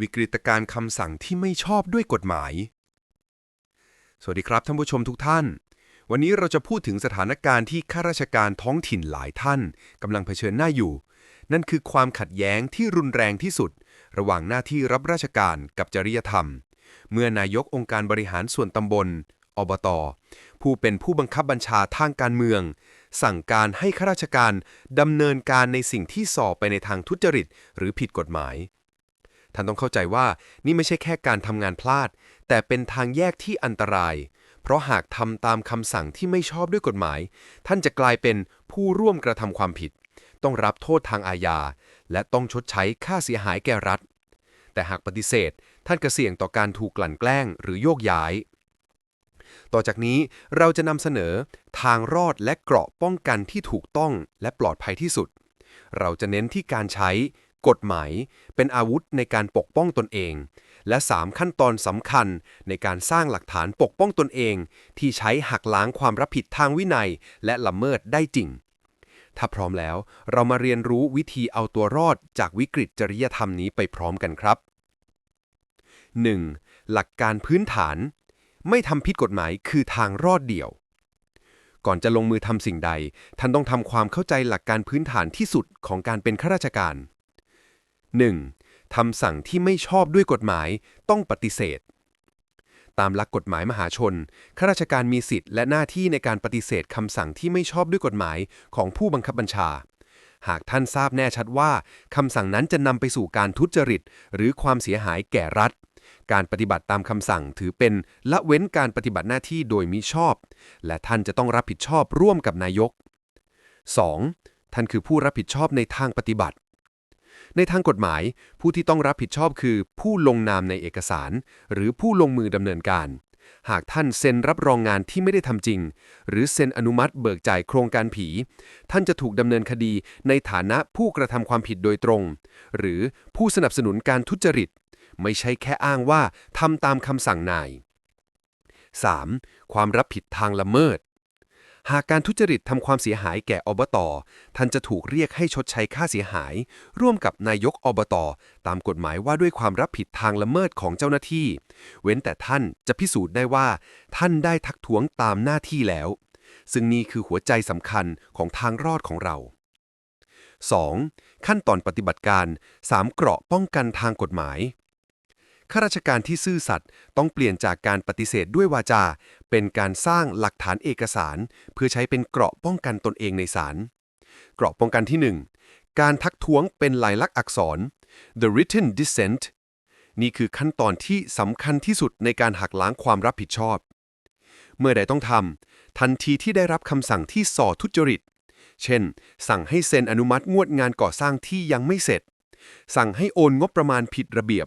วิกฤตการณ์คำสั่งที่ไม่ชอบด้วยกฎหมาย สวัสดีครับท่านผู้ชมทุกท่าน วันนี้เราจะพูดถึงสถานการณ์ที่ข้าราชการท้องถิ่นหลายท่านกำลังเผชิญหน้าอยู่ นั่นคือความขัดแย้งที่รุนแรงที่สุด ระหว่างหน้าที่รับราชการกับจริยธรรม เมื่อนายกองค์การบริหารส่วนตำบล อบต ผู้เป็นผู้บังคับบัญชาทางการเมือง สั่งการให้ข้าราชการดำเนินการในสิ่งที่ส่อไปในทางทุจริต หรือผิดกฎหมาย ท่านต้องเข้าใจว่านี่ไม่ใช่แค่การทำงานพลาด แต่เป็นทางแยกที่อันตราย เพราะหากทำตามคำสั่งที่ไม่ชอบด้วยกฎหมาย ท่านจะกลายเป็นผู้ร่วมกระทำความผิด ต้องรับโทษทางอาญา และต้องชดใช้ค่าเสียหายแก่รัฐ แต่หากปฏิเสธ ท่านก็เสี่ยงต่อการถูกกลั่นแกล้ง หรือโยกย้าย ต่อจากนี้เราจะนำเสนอ ทางรอดและเกราะป้องกันที่ถูกต้องและปลอดภัยที่สุด เราจะเน้นที่การใช้ กฎหมาย เป็นอาวุธในการปกป้องตนเอง และ 3 ขั้นตอนสำคัญในการสร้างหลักฐานปกป้องตนเอง ที่ใช้หักล้างความรับผิดทางวินัย และละเมิดได้จริง ถ้าพร้อมแล้ว เรามาเรียนรู้วิธีเอาตัวรอดจากวิกฤตจริยธรรมนี้ไปพร้อมกันครับ 1. หลักการพื้นฐาน ไม่ทำผิดกฎหมายคือทางรอดเดี่ยว ก่อนจะลงมือทำสิ่งใด ท่านต้องทำความเข้าใจหลักการพื้นฐานที่สุดของการเป็นข้าราชการ 1. ทำสั่งที่ไม่ชอบด้วยกฎหมายต้องปฏิเสธ ตามหลักกฎหมายมหาชน ข้าราชการมีสิทธิ์และหน้าที่ในการปฏิเสธคำสั่งที่ไม่ชอบด้วยกฎหมายของผู้บังคับบัญชา หากท่านทราบแน่ชัดว่าคำสั่งนั้นจะนำไปสู่การทุจริต หรือความเสียหายแก่รัฐ การปฏิบัติตามคำสั่งถือเป็นละเว้นการปฏิบัติหน้าที่โดยมิชอบ และท่านจะต้องรับผิดชอบร่วมกับนายก 2. ท่านคือผู้รับผิดชอบในทางปฏิบัติ ในทางกฎหมาย ผู้ที่ต้องรับผิดชอบคือ ผู้ลงนามในเอกสาร หรือผู้ลงมือดำเนินการ หากท่านเซ็นรับรองงานที่ไม่ได้ทำจริง หรือเซ็นอนุมัติเบิกจ่ายโครงการผี ท่านจะถูกดำเนินคดีในฐานะผู้กระทำความผิดโดยตรง หรือผู้สนับสนุนการทุจริต ไม่ใช่แค่อ้างว่าทำตามคำสั่งนาย 3. ความรับผิดทางละเมิด หากการทุจริตทำความเสียหายแก่อบต ท่านจะถูกเรียกให้ชดใช้ค่าเสียหาย ร่วมกับนายกอบต ตามกฎหมายว่าด้วยความรับผิดทางละเมิดของเจ้าหน้าที่ เว้นแต่ท่านจะพิสูจน์ได้ว่า ท่านได้ทักท้วงตามหน้าที่แล้ว ซึ่งนี่คือหัวใจสำคัญของทางรอดของเรา 2. ขั้นตอนปฏิบัติการ 3 เกราะป้องกันทางกฎหมาย ข้าราชการที่ซื่อสัตย์ต้องเปลี่ยนจากการปฏิเสธด้วยวาจา เป็นการสร้างหลักฐานเอกสาร เพื่อใช้เป็นเกราะป้องกันตนเองในศาลเกราะป้องกันที่ 1 การทักท้วงเป็นลายลักษณ์อักษร the written dissent นี่คือขั้นตอนที่สำคัญที่สุดในการหักล้างความรับผิดชอบ เมื่อใดต้องทำทันทีที่ได้รับคำสั่งที่ส่อทุจริต เช่น สั่งให้เซ็นอนุมัติงวดงานก่อสร้างที่ยังไม่เสร็จ สั่งให้โอนงบประมาณผิดระเบียบ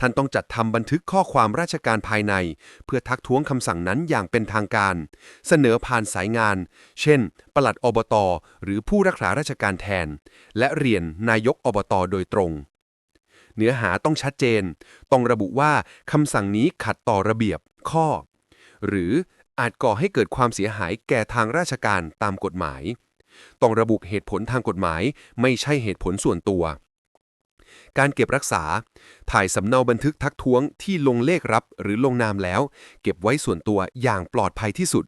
ท่านต้องจัดทำบันทึกข้อความราชการภายใน เพื่อทักท้วงคำสั่งนั้นอย่างเป็นทางการ เสนอผ่านสายงาน เช่น ปลัดอบตหรือผู้รักษาราชการแทน และเรียนนายกอบตโดยตรง เนื้อหาต้องชัดเจน ต้องระบุว่าคำสั่งนี้ขัดต่อระเบียบข้อ หรืออาจก่อให้เกิดความเสียหายแก่ทางราชการตามกฎหมาย ต้องระบุเหตุผลทางกฎหมาย ไม่ใช่เหตุผลส่วนตัว การเก็บรักษา ถ่ายสำเนาบันทึกทักท้วงที่ลงเลขรับหรือลงนามแล้ว เก็บไว้ส่วนตัวอย่างปลอดภัยที่สุด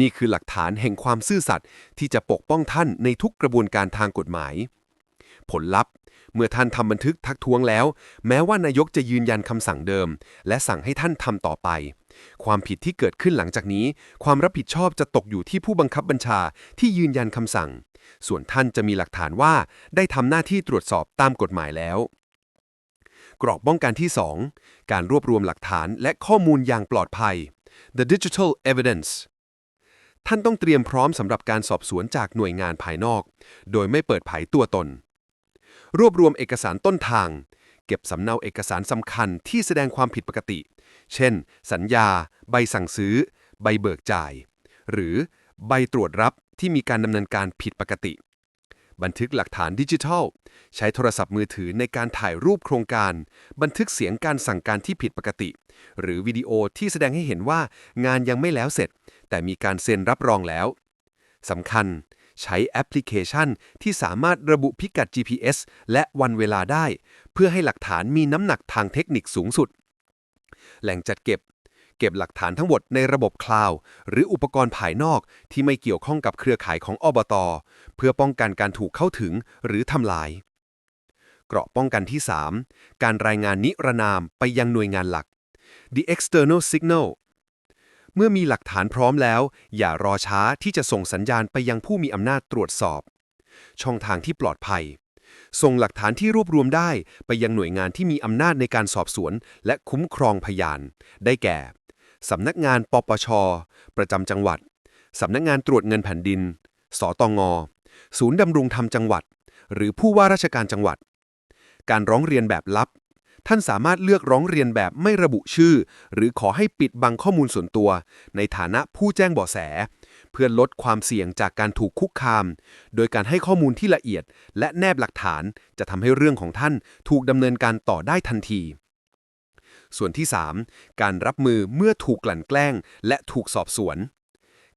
นี่คือหลักฐานแห่งความซื่อสัตย์ที่จะปกป้องท่านในทุกกระบวนการทางกฎหมาย ผลลัพธ์ เมื่อท่านทำบันทึกทักท้วงแล้ว แม้ว่านายกจะยืนยันคำสั่งเดิม และสั่งให้ท่านทำต่อไป ความผิดที่เกิดขึ้นหลังจากนี้ ความรับผิดชอบจะตกอยู่ที่ผู้บังคับบัญชาที่ยืนยันคำสั่ง ส่วนท่านจะมีหลักฐานว่าได้ทำหน้าที่ตรวจสอบตามกฎหมายแล้ว กรอบป้องกันที่ 2 การรวบรวมหลักฐานและข้อมูลอย่างปลอดภัย the digital evidence ท่านต้องเตรียมพร้อมสำหรับการสอบสวนจากหน่วยงานภายนอก โดยไม่เปิดเผยตัวตน รวบรวมเอกสารต้นทาง เก็บสำเนาเอกสารสำคัญที่แสดงความผิดปกติ เช่น สัญญา ใบสั่งซื้อ ใบเบิกจ่าย หรือใบตรวจรับที่มีการดำเนินการผิดปกติ บันทึกหลักฐานดิจิทัล ใช้โทรศัพท์มือถือในการถ่ายรูปโครงการ บันทึกเสียงการสั่งการที่ผิดปกติ หรือวิดีโอที่แสดงให้เห็นว่างานยังไม่แล้วเสร็จ แต่มีการเซ็นรับรองแล้วสำคัญใช้แอปพลิเคชันที่สามารถระบุพิกัด GPS และวันเวลาได้ เพื่อให้หลักฐานมีน้ำหนักทางเทคนิคสูงสุด แหล่งจัดเก็บ เก็บหลักฐานทั้งหมดในระบบคลาวด์หรืออุปกรณ์ภายนอกที่ไม่เกี่ยวข้องกับเครือข่ายของอบต เพื่อป้องกันการถูกเข้าถึงหรือทำลาย เกราะป้องกันที่ 3 การรายงานนิรนามไปยังหน่วยงานหลัก the external signal เมื่อมีหลักฐานพร้อมแล้ว อย่ารอช้าที่จะส่งสัญญาณไปยังผู้มีอำนาจตรวจสอบ ช่องทางที่ปลอดภัย ส่งหลักฐานที่รวบรวมได้ไปยังหน่วยงานที่มีอำนาจในการสอบสวน และคุ้มครองพยาน ได้แก่สำนักงานปปช ประจำจังหวัดสำนักงานตรวจเงินแผ่นดิน สตงศูนย์ดำรงธรรมจังหวัด หรือผู้ว่าราชการจังหวัด การร้องเรียนแบบลับ ท่านสามารถเลือกร้องเรียนแบบไม่ระบุชื่อ หรือขอให้ปิดบังข้อมูลส่วนตัว ในฐานะผู้แจ้งเบาะแส พื่อลดความเสี่ยงจากการถูกคุกคาม โดยการให้ข้อมูลที่ละเอียด และแนบหลักฐานจะทำให้เรื่องของท่านถูกดำเนินการต่อได้ทันที ส่วนที่ 3 การรับมือเมื่อถูกกลั่นแกล้ง และถูกสอบสวน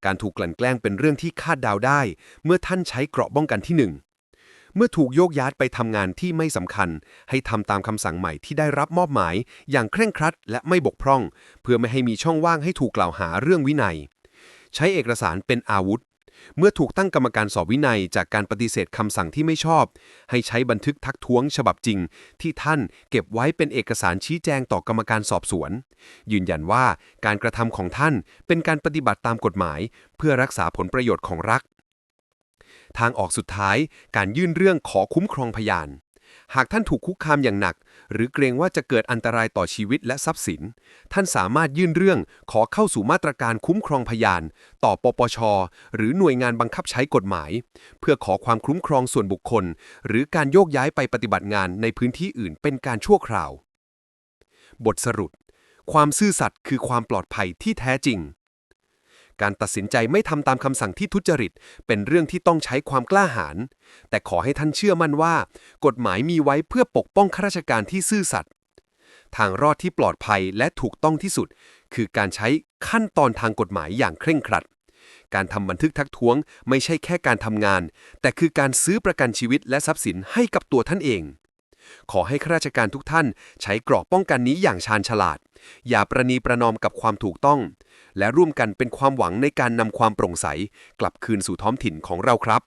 การถูกกลั่นแกล้งเป็นเรื่องที่คาดเดาได้ เมื่อท่านใช้เกราะป้องกันที่ 1เมื่อถูกโยกย้ายไปทำงานที่ไม่สำคัญ ให้ทำตามคำสั่งใหม่ที่ได้รับมอบหมาย อย่างเคร่งครัดและไม่บกพร่อง เพื่อไม่ให้มีช่องว่างให้ถูกกล่าวหาเรื่องวินัย ใช้เอกสารเป็นอาวุธ เมื่อถูกตั้งกรรมการสอบวินัยจากการปฏิเสธคำสั่งที่ไม่ชอบ ให้ใช้บันทึกทักท้วงฉบับจริง ที่ท่านเก็บไว้เป็นเอกสารชี้แจงต่อกรรมการสอบสวน ยืนยันว่าการกระทำของท่านเป็นการปฏิบัติตามกฎหมาย เพื่อรักษาผลประโยชน์ของรัฐทางออกสุดท้ายการยื่นเรื่องขอคุ้มครองพยาน หากท่านถูกคุกคามอย่างหนัก หรือเกรงว่าจะเกิดอันตรายต่อชีวิตและทรัพย์สิน ท่านสามารถยื่นเรื่องขอเข้าสู่มาตรการคุ้มครองพยาน ต่อปปช หรือหน่วยงานบังคับใช้กฎหมาย เพื่อขอความคุ้มครองส่วนบุคคล หรือการโยกย้ายไปปฏิบัติงานในพื้นที่อื่นเป็นการชั่วคราว บทสรุป ความซื่อสัตย์คือความปลอดภัยที่แท้จริง การตัดสินใจไม่ทำตามคำสั่งที่ทุจริต เป็นเรื่องที่ต้องใช้ความกล้าหาญ แต่ขอให้ท่านเชื่อมั่นว่า กฎหมายมีไว้เพื่อปกป้องข้าราชการที่ซื่อสัตย์ ทางรอดที่ปลอดภัยและถูกต้องที่สุด คือการใช้ขั้นตอนทางกฎหมายอย่างเคร่งครัด การทำบันทึกทักท้วง ไม่ใช่แค่การทำงาน แต่คือการซื้อประกันชีวิตและทรัพย์สินให้กับตัวท่านเอง ขอให้ข้าราชการทุกท่านใช้เกราะป้องกันนี้อย่างชาญฉลาด อย่าประนีประนอมกับความถูกต้อง และร่วมกันเป็นความหวังในการนำความโปร่งใส กลับคืนสู่ท้องถิ่นของเราครับ